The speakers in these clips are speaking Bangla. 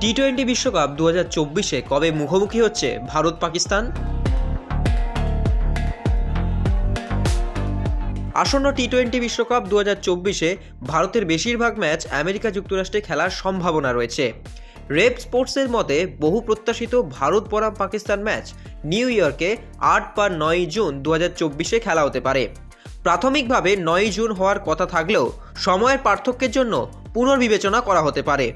টি টোয়েন্টি বিশ্বকাপ দু হাজার চব্বিশে কবে মুখোমুখি হচ্ছে ভারত পাকিস্তান? আসন্ন টি টোয়েন্টি বিশ্বকাপ দু হাজার চব্বিশে ভারতের বেশিরভাগ ম্যাচ আমেরিকা যুক্তরাষ্ট্রে খেলার সম্ভাবনা রয়েছে। রেপ স্পোর্টসের মতে, বহু প্রত্যাশিত ভারত বনাম পাকিস্তান ম্যাচ নিউ ইয়র্কে আট বা নয় জুন দু হাজার চব্বিশে খেলা হতে পারে। প্রাথমিকভাবে নয় জুন হওয়ার কথা থাকলেও সময়ের পার্থক্যের জন্য পুনর্বিবেচনা করা হতে পারে।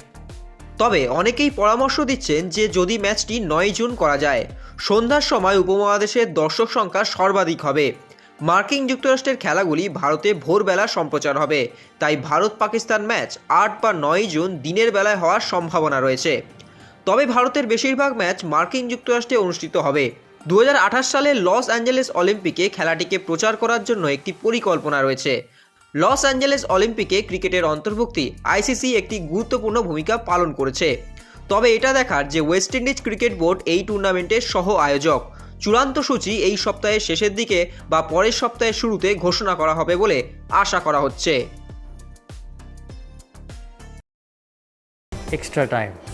তবে অনেকেই পরামর্শ দিচ্ছেন যে যদি ম্যাচটি নয় জুন করা যায়, সন্ধ্যার সময় উপমহাদেশের দর্শক সংখ্যা সর্বাধিক হবে। মার্কিন যুক্তরাষ্ট্রের খেলাগুলি ভারতে ভোরবেলা সম্প্রচার হবে, তাই ভারত পাকিস্তান ম্যাচ আট বা নয় জুন দিনের বেলায় হওয়ার সম্ভাবনা রয়েছে। তবে ভারতের বেশিরভাগ ম্যাচ মার্কিন যুক্তরাষ্ট্রে অনুষ্ঠিত হবে। দু হাজার আঠাশ সালে লস অ্যাঞ্জেলেস অলিম্পিকে খেলাটিকে প্রচার করার জন্য একটি পরিকল্পনা রয়েছে। লস অ্যাঞ্জেলেস অলিম্পিকে ক্রিকেটের অন্তর্ভুক্তি আইসিসি একটি গুরুত্বপূর্ণ ভূমিকা পালন করেছে। তবে এটা দেখার যে ওয়েস্ট ইন্ডিজ ক্রিকেট বোর্ড এই টুর্নামেন্টের সহ আয়োজক। চূড়ান্ত সূচি এই সপ্তাহের শেষের দিকে বা পরের সপ্তাহের শুরুতে ঘোষণা করা হবে বলে আশা করা হচ্ছে। Extra time.